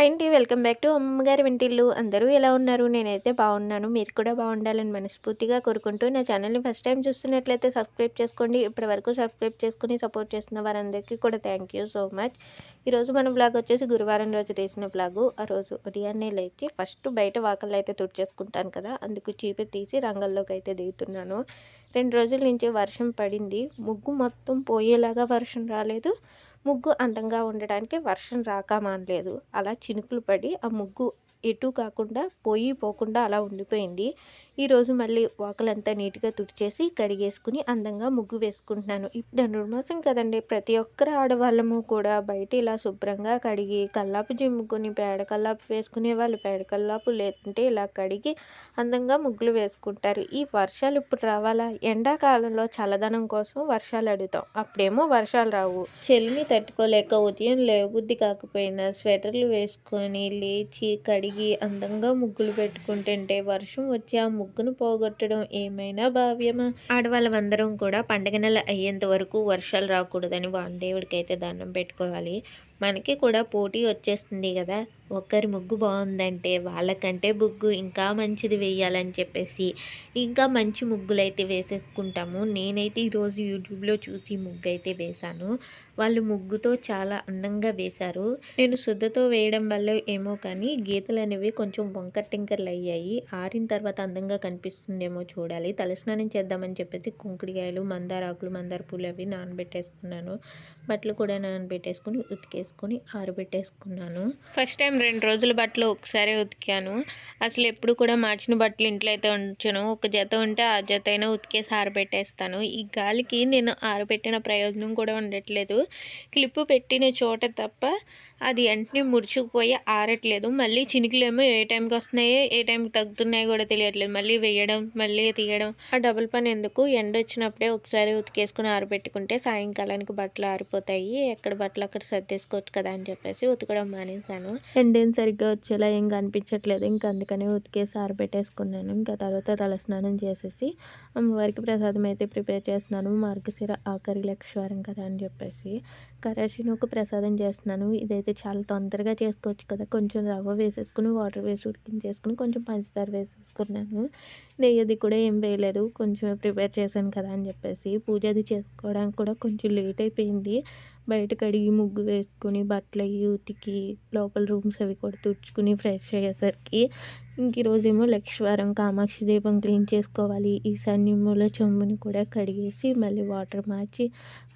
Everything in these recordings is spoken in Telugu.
హాయ్ అండి వెల్కమ్ బ్యాక్ టు అమ్మగారి వెంటిల్లు. అందరూ ఎలా ఉన్నారు? నేనైతే బాగున్నాను. మీరు కూడా బాగుండాలని మనస్ఫూర్తిగా కోరుకుంటూ నా ఛానల్ని ఫస్ట్ టైం చూస్తున్నట్లయితే సబ్స్క్రైబ్ చేసుకోండి. ఇప్పటి వరకు సబ్స్క్రైబ్ చేసుకుని సపోర్ట్ చేస్తున్న వారందరికీ కూడా థ్యాంక్ యూ సో మచ్ ఈరోజు మన బ్లాగ్ వచ్చేసి గురువారం రోజు తీసిన బ్లాగు ఆ రోజు ఉదయాన్నే లేచి ఫస్ట్ బయట వాకల్లో అయితే తుడిచేసుకుంటాను కదా అందుకు చీపి తీసి రంగంలోకి అయితే దిగుతున్నాను. రెండు రోజుల నుంచి వర్షం పడింది. ముగ్గు మొత్తం పోయేలాగా వర్షం రాలేదు. ముగ్గు అందంగా ఉండడానికి వర్షం రాక మానలేదు. అలా చినుకులు పడి ఆ ముగ్గు ఎటు కాకుండా పోయి పోకుండా అలా ఉండిపోయింది. ఈరోజు మళ్ళీ వాకలంతా నీట్గా తుడిచేసి కడిగేసుకుని అందంగా ముగ్గు వేసుకుంటున్నాను. ఇప్పుడు ధనుర్మాసం కదండి ప్రతి ఒక్కరు ఆడవాళ్ళము కూడా బయట ఇలా శుభ్రంగా కడిగి కల్లాపు జిమ్ముకొని పేడ కల్లాపు వేసుకునే వాళ్ళు పేడ కల్లాపు లేదంటే ఇలా కడిగి అందంగా ముగ్గులు వేసుకుంటారు. ఈ వర్షాలు ఇప్పుడు రావాలా? ఎండాకాలంలో చల్లదనం కోసం వర్షాలు అడుగుతాం. అప్పుడేమో వర్షాలు రావు. చలిని తట్టుకోలేక ఉదయం లేబుద్ధి కాకపోయినా స్వెటర్లు వేసుకొని లేచి కడిగి అందంగా ముగ్గులు పెట్టుకుంటుంటే వర్షం వచ్చి ఆ ముగ్గును పోగొట్టడం ఏమైనా భావ్యమా? ఆడవాళ్ళమందరం కూడా పండగ నెల అయ్యేంత వరకు వర్షాలు రాకూడదని వాందేవుడికి అయితే దండం పెట్టుకోవాలి. మనకి కూడా పోటీ వచ్చేస్తుంది కదా. ఒకరి ముగ్గు బాగుందంటే వాళ్ళకంటే ముగ్గు ఇంకా మంచిది వేయాలని చెప్పేసి ఇంకా మంచి ముగ్గులు అయితే వేసేసుకుంటాము. నేనైతే ఈరోజు యూట్యూబ్లో చూసి ముగ్గు అయితే వేశాను. వాళ్ళు ముగ్గుతో చాలా అందంగా వేశారు. నేను శుద్ధతో వేయడం వల్ల ఏమో కానీ గీతలు అనేవి కొంచెం వంకర్ టింకర్లు అయ్యాయి ఆరిన తర్వాత అందంగా కనిపిస్తుందేమో చూడాలి. తలస్నానం చేద్దామని చెప్పేసి కుంకుడికాయలు మందారాకులు మందార పూలు అవి నానబెట్టేసుకున్నాను. బట్టలు కూడా నానబెట్టేసుకుని వేసుకొని ఆరబెట్టేసుకున్నాను. ఫస్ట్ టైం రెండు రోజుల బట్టలు ఒకసారి ఉతికాను. అసలు ఎప్పుడు కూడా మార్చిన బట్టలు ఇంట్లో అయితే ఉంచను. ఒక జత ఉంటే ఆ జత అయినా ఉతికేసి ఆరబెట్టేస్తాను. ఈ గాలికి నేను ఆరబెట్టిన ప్రయోజనం కూడా ఉండట్లేదు. క్లిప్పు పెట్టిన చోట తప్ప అది వెంటనే ముడుచుకుపోయి ఆరట్లేదు. మళ్ళీ చినుకులేమో ఏ టైంకి వస్తున్నాయో ఏ టైంకి తగ్గుతున్నాయో కూడా తెలియట్లేదు. మళ్ళీ వేయడం మళ్ళీ తీయడం. ఆ డబుల్ పని ఎందుకు? ఎండ వచ్చినప్పుడే ఒకసారి ఉతికేసుకుని ఆరబెట్టుకుంటే సాయంకాలానికి బట్టలు ఆరిపోతాయి. ఎక్కడ బట్టలు అక్కడ సర్దేసుకోవచ్చు కదా అని చెప్పేసి ఉతకడం మానేశాను. ఎండేం సరిగ్గా వచ్చేలా ఏం కనిపించట్లేదు. ఇంకా అందుకని ఉతికేసి ఆరబెట్టేసుకున్నాను. ఇంకా తర్వాత తలస్నానం చేసేసి అమ్మవారికి ప్రసాదం అయితే ప్రిపేర్ చేస్తున్నాను. మార్గశిర ఆఖరి లక్షవారం కదా అని చెప్పేసి. కరాచీనోకు ప్రసాదం చేస్తున్నాను. ఇదైతే చాలా తొందరగా చేసుకోవచ్చు కదా. కొంచెం రవ్వ వేసేసుకుని వాటర్ వేసి ఉడికించేసుకుని కొంచెం పంచదార వేసేసుకున్నాను. నెయ్యి అది కూడా ఏం వేయలేదు. కొంచెం ప్రిపేర్ చేశాను కదా అని చెప్పేసి. పూజ అది చేసుకోవడానికి కూడా కొంచెం లేట్ అయిపోయింది. బయట కడిగి ముగ్గు వేసుకుని బట్టలు అవి ఉతికి లోపల రూమ్స్ అవి కూడా తుడుచుకుని ఫ్రెష్ అయ్యేసరికి ఇంక ఈరోజేమో లక్ష్వారం కామాక్షి దీపం క్లీన్ చేసుకోవాలి. ఈశాన్యముల చెంబుని కూడా కడిగేసి మళ్ళీ వాటర్ మార్చి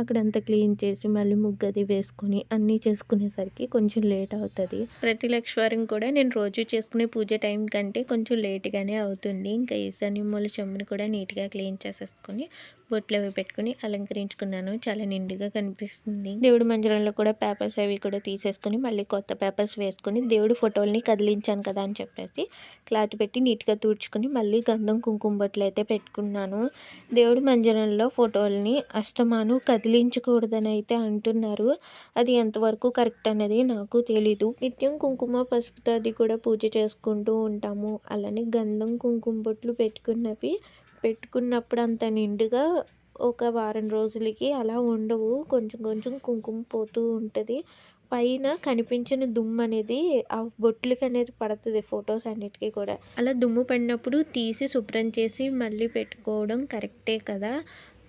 అక్కడంతా క్లీన్ చేసి మళ్ళీ ముగ్గు అది వేసుకొని అన్నీ చేసుకునేసరికి కొంచెం లేట్ అవుతుంది. ప్రతి లక్ష్వారం కూడా నేను రోజు చేసుకునే పూజ టైం కంటే కొంచెం లేట్గానే అవుతుంది. ఇంకా ఈశాన్యముల చెంబుని కూడా నీట్గా క్లీన్ చేసేసుకొని బొట్లు అవి పెట్టుకుని అలంకరించుకున్నాను. చాలా నిండుగా కనిపిస్తుంది. దేవుడి మందిరంలో కూడా పేపర్స్ అవి కూడా తీసేసుకుని మళ్ళీ కొత్త పేపర్స్ వేసుకొని దేవుడి ఫోటోల్ని కదిలించాను కదా అని చెప్పేసి క్లాత్ పెట్టి నీట్గా తుడుచుకుని మళ్ళీ గంధం కుంకుమ బొట్లు అయితే పెట్టుకున్నాను. దేవుడి మంజనంలో ఫోటోల్ని అష్టమాను కదిలించకూడదని అయితే అంటున్నారు. అది ఎంతవరకు కరెక్ట్ అనేది నాకు తెలీదు. నిత్యం కుంకుమ పసుపుతో అది కూడా పూజ చేసుకుంటూ ఉంటాము. అలానే గంధం కుంకుమ బొట్లు పెట్టుకున్నవి పెట్టుకున్నప్పుడు అంత నిండుగా ఒక వారం రోజులకి అలా ఉండవు. కొంచెం కొంచెం కుంకుమ పోతూ ఉంటుంది. పైన కనిపించిన దుమ్ము అనేది ఆ బొట్లకి అనేది పడుతుంది ఫొటోస్ అన్నిటికీ కూడా. అలా దుమ్ము పడినప్పుడు తీసి శుభ్రం చేసి మళ్ళీ పెట్టుకోవడం కరెక్టే కదా?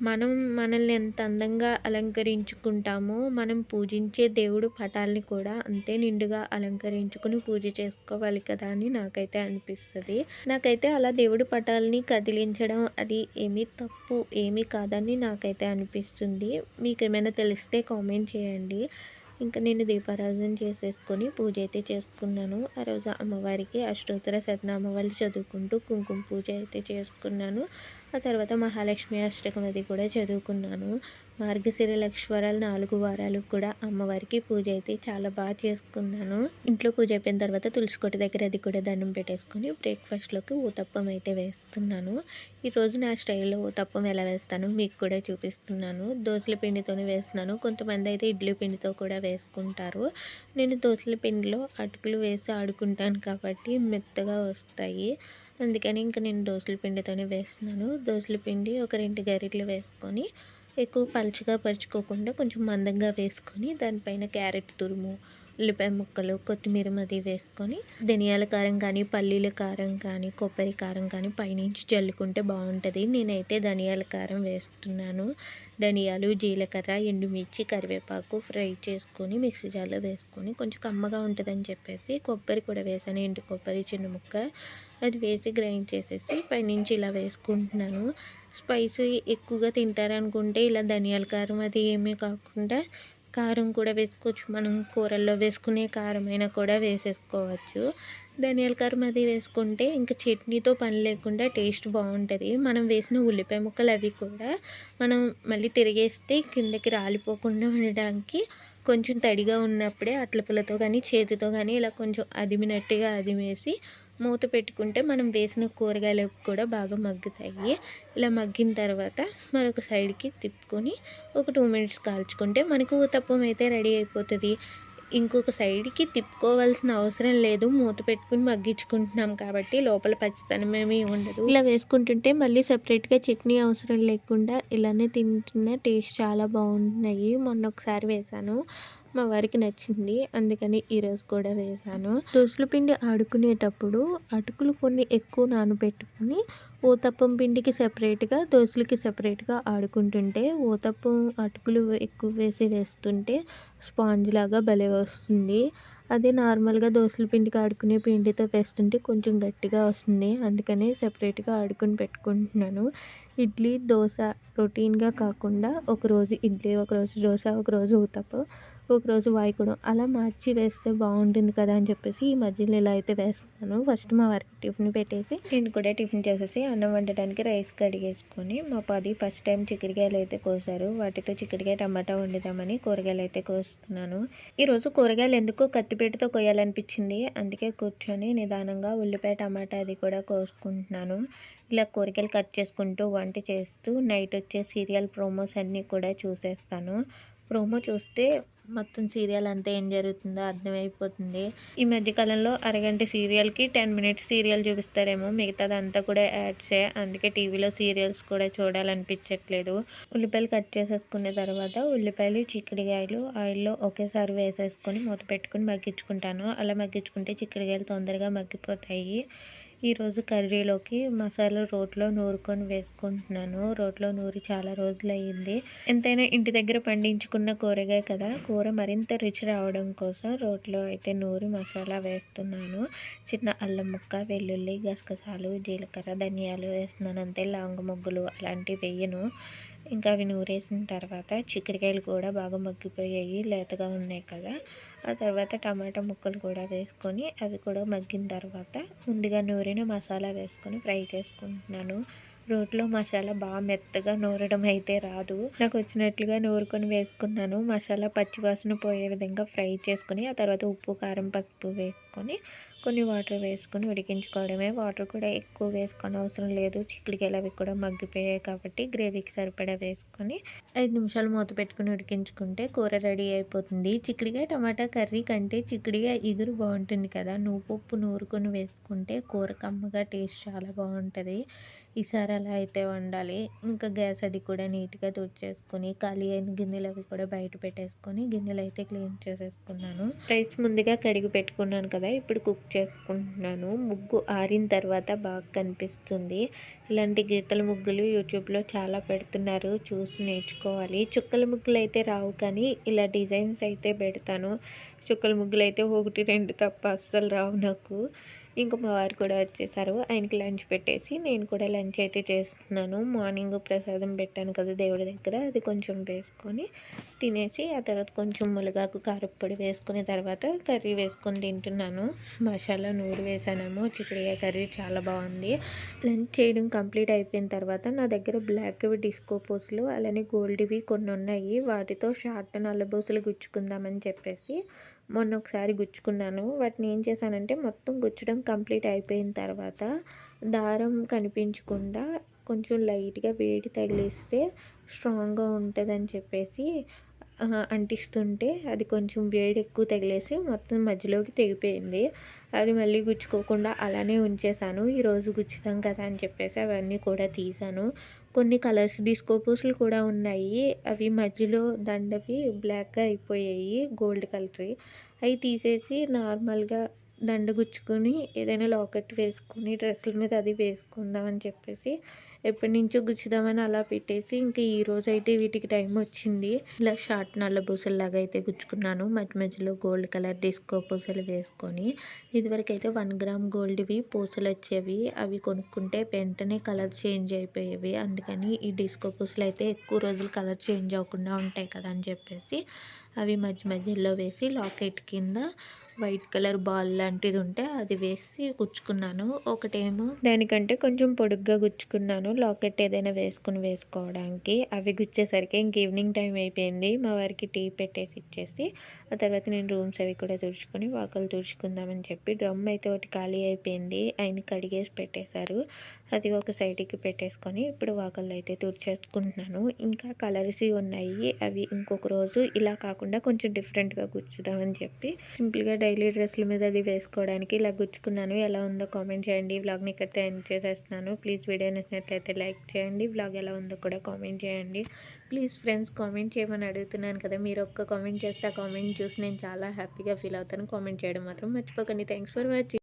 మనం మనల్ని ఎంత అందంగా అలంకరించుకుంటామో మనం పూజించే దేవుడు పటాలని కూడా అంతే నిండుగా అలంకరించుకుని పూజ చేసుకోవాలి కదా అని నాకైతే అనిపిస్తుంది. నాకైతే అలా దేవుడి పటాలని కదిలించడం అది ఏమీ తప్పు ఏమీ కాదని నాకైతే అనిపిస్తుంది. మీకు ఏమైనా తెలిస్తే కామెంట్ చేయండి. ఇంకా నేను దీపారాధన చేసేసుకొని పూజ అయితే చేసుకున్నాను. ఆ రోజు అమ్మవారికి అష్టోత్తర శతనామవాళ్ళు చదువుకుంటూ కుంకుమ పూజ అయితే చేసుకున్నాను. ఆ తర్వాత మహాలక్ష్మి అష్టకం అది కూడా చదువుకున్నాను. మార్గశిర లక్ష్వరాలు నాలుగు వారాలు కూడా అమ్మవారికి పూజ అయితే చాలా బాగా చేసుకున్నాను. ఇంట్లో పూజ అయిపోయిన తర్వాత తులసికోట దగ్గర అది కూడా దండం పెట్టేసుకొని బ్రేక్ఫాస్ట్లోకి ఊతప్పం అయితే వేస్తున్నాను. ఈరోజు నా స్టైల్లో ఊతప్పం ఎలా వేస్తాను మీకు కూడా చూపిస్తున్నాను. దోశల పిండితోనే వేస్తున్నాను. కొంతమంది అయితే ఇడ్లీ పిండితో కూడా వేసుకుంటారు. నేను దోశల పిండిలో అటుకులు వేసి ఆడుకుంటాను కాబట్టి మెత్తగా వస్తాయి. అందుకని ఇంకా నేను దోశల పిండితోనే వేస్తున్నాను. దోశల పిండి ఒక రెండు గరిటెలు వేసుకొని ఎక్కువ పలుచగా పరుచుకోకుండా కొంచెం మందంగా వేసుకొని దానిపైన క్యారెట్ తురుము ఉల్లిపాయ ముక్కలు కొత్తిమీర మది వేసుకొని ధనియాల కారం కానీ పల్లీల కారం కానీ కొబ్బరి కారం కానీ పైనుంచి చల్లుకుంటే బాగుంటుంది. నేనైతే ధనియాల కారం వేస్తున్నాను. ధనియాలు జీలకర్ర ఎండుమిర్చి కరివేపాకు ఫ్రై చేసుకొని మిక్సీ జార్లో వేసుకొని కొంచెం కమ్మగా ఉంటుందని చెప్పేసి కొబ్బరి కూడా వేసాను. ఎండు కొబ్బరి చిన్న ముక్క అది వేసి గ్రైండ్ చేసేసి పైనుంచి ఇలా వేసుకుంటున్నాను. స్పైసీ ఎక్కువగా తింటారనుకుంటే ఇలా ధనియాల కారం అది ఏమీ కాకుండా కారం కూడా వేసుకోవచ్చు. మనం కూరల్లో వేసుకునే కారమైనా కూడా వేసేసుకోవచ్చు. ధనియాల కారం అది వేసుకుంటే ఇంకా చట్నీతో పని లేకుండా టేస్ట్ బాగుంటుంది. మనం వేసిన ఉల్లిపాయ ముక్కలు అవి కూడా మనం మళ్ళీ తిరిగేస్తే కిందకి రాలిపోకుండా ఉండడానికి కొంచెం తడిగా ఉన్నప్పుడే అట్లపులతో కానీ చేతితో కానీ ఇలా కొంచెం అదిమినట్టుగా అదిమేసి మూత పెట్టుకుంటే మనం వేసిన కూరగాయలు కూడా బాగా మగ్గుతాయి. ఇలా మగ్గిన తర్వాత మరొక సైడ్కి తిప్పుకొని ఒక టూ మినిట్స్ కాల్చుకుంటే మనకు తప్పం అయితే రెడీ అయిపోతుంది. ఇంకొక సైడ్కి తిప్పుకోవాల్సిన అవసరం లేదు. మూత పెట్టుకుని మగ్గించుకుంటున్నాం కాబట్టి లోపల పచ్చితనం ఏమీ ఉండదు. ఇలా వేసుకుంటుంటే మళ్ళీ సపరేట్గా చట్నీ అవసరం లేకుండా ఇలానే తింటున్న టేస్ట్ చాలా బాగున్నాయి. మొన్న ఒకసారి వేసాను. మా వారికి నచ్చింది. అందుకని ఈరోజు కూడా వేసాను. దోసల పిండి ఆడుకునేటప్పుడు అటుకులు కొన్ని ఎక్కువ నానబెట్టుకుని ఊతప్పం పిండికి సపరేట్గా దోశలకి సపరేట్గా ఆడుకుంటుంటే ఊతప్పం అటుకులు ఎక్కువ వేసి వేస్తుంటే స్పాంజ్ లాగా భలే వస్తుంది. అదే నార్మల్గా దోశల పిండికి ఆడుకునే పిండితో వేస్తుంటే కొంచెం గట్టిగా వస్తుంది. అందుకని సపరేట్గా ఆడుకుని పెట్టుకుంటున్నాను. ఇడ్లీ దోశ రొటీన్గా కాకుండా ఒకరోజు ఇడ్లీ ఒకరోజు దోశ ఒకరోజు ఊతప్పం ఒకరోజు వాయికుడం. అలా మార్చి వేస్తే బాగుంటుంది కదా అని చెప్పేసి ఈ మధ్యలో ఇలా అయితే వేస్తున్నాను. ఫస్ట్ మా వారికి టిఫిన్ పెట్టేసి నేను కూడా టిఫిన్ చేసేసి అన్నం వండడానికి రైస్ కడిగేసుకొని మా పది ఫస్ట్ టైం చిక్కుడుకాయలు అయితే కోసారు. వాటితో చిక్కుడుకాయ టమాటా వండుదామని కూరగాయలు అయితే కోస్తున్నాను. ఈరోజు కూరగాయలు ఎందుకు కత్తిపేటతో కొయ్యాలనిపించింది అందుకే కూర్చొని నిదానంగా ఉల్లిపాయ టమాటా అది కూడా కోసుకుంటున్నాను. ఇలా కూరగాయలు కట్ చేసుకుంటూ వంట చేస్తూ నైట్ వచ్చే సీరియల్ ప్రోమోస్ అన్నీ కూడా చూసేస్తాను. ప్రోమో చూస్తే మొత్తం సీరియల్ అంతా ఏం జరుగుతుందో అర్థమైపోతుంది. ఈ మధ్యకాలంలో అరగంట సీరియల్కి టెన్ మినిట్స్ సీరియల్ చూపిస్తారేమో మిగతాదంతా కూడా యాడ్సే. అందుకే టీవీలో సీరియల్స్ కూడా చూడాలనిపించట్లేదు. ఉల్లిపాయలు కట్ చేసేసుకున్న తర్వాత ఉల్లిపాయలు చిక్కుడుకాయలు ఆయిల్లో ఒకేసారి వేసేసుకొని మూత పెట్టుకుని మగ్గించుకుంటాను. అలా మగ్గించుకుంటే చిక్కుడుకాయలు తొందరగా మగ్గిపోతాయి. ఈరోజు కర్రీలోకి మసాలా రోట్లో నూరుకొని వేసుకుంటున్నాను. రోట్లో నూరి చాలా రోజులు అయ్యింది ఎంతైనా ఇంటి దగ్గర పండించుకున్న కూరగాయ కదా? కూర మరింత రుచి రావడం కోసం రోట్లో అయితే నూరి మసాలా వేస్తున్నాను. చిన్న అల్లం ముక్క వెల్లుల్లి గసగసాలు జీలకర్ర ధనియాలు వేస్తున్నాను. అంతే. లవంగ మొగ్గులు అలాంటివి వేయను. ఇంకా అవి నూరేసిన తర్వాత చిక్కుడుకాయలు కూడా బాగా మగ్గిపోయాయి లేతగా ఉన్నాయి కదా. ఆ తర్వాత టమాటా ముక్కలు కూడా వేసుకొని అవి కూడా మగ్గిన తర్వాత ముందుగా నూరిన మసాలా వేసుకొని ఫ్రై చేసుకుంటున్నాను. రోట్లో మసాలా బాగా మెత్తగా నూరడం అయితే రాదు. నాకు వచ్చినట్లుగా నూరుకొని వేసుకున్నాను. మసాలా పచ్చివాసన పోయే విధంగా ఫ్రై చేసుకొని ఆ తర్వాత ఉప్పు కారం పసుపు వేసుకొని కొన్ని వాటర్ వేసుకొని ఉడికించుకోవడమే. వాటర్ కూడా ఎక్కువ వేసుకొని అవసరం లేదు. చిక్కుడుకాయలు అవి కూడా మగ్గిపోయాయి కాబట్టి గ్రేవీకి సరిపడా వేసుకొని ఐదు నిమిషాలు మూత పెట్టుకుని ఉడికించుకుంటే కూర రెడీ అయిపోతుంది. చిక్కుడుకాయ టమాటా కర్రీ కంటే చిక్కుడుకాయ ఇగురు బాగుంటుంది కదా. నువ్వు ఉప్పు నూరుకొని వేసుకుంటే కూర కమ్మగా టేస్ట్ చాలా బాగుంటుంది. ఈసారి అలా అయితే వండాలి. ఇంకా గ్యాస్ అది కూడా నీట్గా తుడిచేసుకొని ఖాళీ అయిన గిన్నెలు అవి కూడా బయట పెట్టేసుకొని గిన్నెలు అయితే క్లీన్ చేసేసుకున్నాను. రైస్ ముందుగా కడిగి పెట్టుకున్నాను కదా. ఇప్పుడు కుక్ చేసుకుంటున్నాను. ముగ్గు ఆరిన తర్వాత బాగా కనిపిస్తుంది. ఇలాంటి గీతల ముగ్గులు యూట్యూబ్లో చాలా పెడుతున్నారు. చూసి నేర్చుకోవాలి. చుక్కల ముగ్గులు అయితే రావు కానీ ఇలా డిజైన్స్ అయితే పెడతాను. చుక్కల ముగ్గులు అయితే ఒకటి రెండు తప్ప అస్సలు రావు నాకు. ఇంకా మా వారు కూడా వచ్చేసారు. ఆయనకి లంచ్ పెట్టేసి నేను కూడా లంచ్ అయితే చేస్తున్నాను. మార్నింగ్ ప్రసాదం పెట్టాను కదా దేవుడి దగ్గర. అది కొంచెం వేసుకొని తినేసి ఆ తర్వాత కొంచెం మునగాకు కారప్పొడి వేసుకున్న తర్వాత కర్రీ వేసుకొని తింటున్నాను. మసాలా నూరు వేసానేమో చిక్కుడుకాయ కర్రీ చాలా బాగుంది. లంచ్ చేయడం కంప్లీట్ అయిపోయిన తర్వాత నా దగ్గర బ్లాక్ డిస్కో పోస్లు అలానే గోల్డ్వి కొన్ని ఉన్నాయి. వాటితో షార్ట్ నల్లబూసలు గుచ్చుకుందామని చెప్పేసి మొన్న ఒకసారి గుచ్చుకున్నాను. వాటిని ఏం చేశానంటే మొత్తం గుచ్చడం కంప్లీట్ అయిపోయిన తర్వాత దారం కనిపించకుండా కొంచెం లైట్గా వేడి తగిలిస్తే స్ట్రాంగ్గా ఉంటుందని చెప్పేసి అంటిస్తుంటే అది కొంచెం వేడి ఎక్కువ తగిలేసి మొత్తం మధ్యలోకి తెగిపోయింది. అది మళ్ళీ గుచ్చుకోకుండా అలానే ఉంచేసాను. ఈరోజు గుచ్చుతాం కదా అని చెప్పేసి అవన్నీ కూడా తీసాను. కొన్ని కలర్స్ డిస్కోపూసులు కూడా ఉన్నాయి. అవి మధ్యలో దండవి బ్లాక్‌గా అయిపోయాయి. గోల్డ్ కలర్‌వి. అవి తీసేసి నార్మల్‌గా దండ గుచ్చుకొని ఏదైనా లాకెట్ వేసుకొని డ్రెస్సుల మీద అది వేసుకుందాం అని చెప్పేసి ఎప్పటినుంచో గుచ్చుదామని అలా పెట్టేసి ఇంక ఈరోజైతే వీటికి టైం వచ్చింది. ఇలా షార్ట్ నల్ల పూసల్లాగా అయితే గుచ్చుకున్నాను. మధ్య మధ్యలో గోల్డ్ కలర్ డిస్కో పూసలు వేసుకొని ఇదివరకైతే వన్ గ్రామ్ గోల్డ్‌వి పూసలు వచ్చేవి అవి కొనుక్కుంటే వెంటనే కలర్ చేంజ్ అయిపోయేవి. అందుకని ఈ డిస్కో పూసలు అయితే ఎక్కువ రోజులు కలర్ చేంజ్ అవ్వకుండా ఉంటాయి కదా అని చెప్పేసి అవి మధ్య మధ్యలో వేసి లాకెట్ కింద వైట్ కలర్ బాల్ లాంటిది ఉంటే అది వేసి గుచ్చుకున్నాను. ఒకటేమో దానికంటే కొంచెం పొడుగ్గా గుచ్చుకున్నాను. లాకెట్ ఏదైనా వేసుకుని వేసుకోవడానికి. అవి గుచ్చేసరికి ఇంక ఈవినింగ్ టైం అయిపోయింది. మా వారికి టీ పెట్టేసి ఇచ్చేసి ఆ తర్వాత నేను రూమ్స్ అవి కూడా తుడుచుకొని వాకలు తుడుచుకుందామని చెప్పి డ్రమ్ అయితే ఒకటి ఖాళీ అయిపోయింది. ఆయన కడిగేసి పెట్టేశారు. అది ఒక సైడ్‌కి పెట్టేసుకొని ఇప్పుడు వాకిళ్ళు అయితే తుడిచేసుకుంటున్నాను. ఇంకా కలర్స్‌వి ఉన్నాయి. అవి ఇంకొక రోజు ఇలా కాకుండా కొంచెం డిఫరెంట్‌గా గుచ్చుదామని చెప్పి సింపుల్‌గా డైలీ డ్రెస్సుల మీద అది వేసుకోవడానికి ఇలా గుచ్చుకున్నాను. ఎలా ఉందో కామెంట్ చేయండి. ఈ వ్లాగ్‌ని ఇక్కడితో ఎండ్ చేసేస్తున్నాను. ప్లీజ్ వీడియో నచ్చినట్లయితే లైక్ చేయండి. వ్లాగ్ ఎలా ఉందో కూడా కామెంట్ చేయండి. ప్లీజ్ ఫ్రెండ్స్ కామెంట్ చేయమని అడుగుతున్నాను కదా! మీరు ఒక్క కామెంట్ చేస్తే ఆ కామెంట్ చూసి నేను చాలా హ్యాపీగా ఫీల్ అవుతాను. కామెంట్ చేయడం మాత్రం మర్చిపోకండి. Thanks for watching.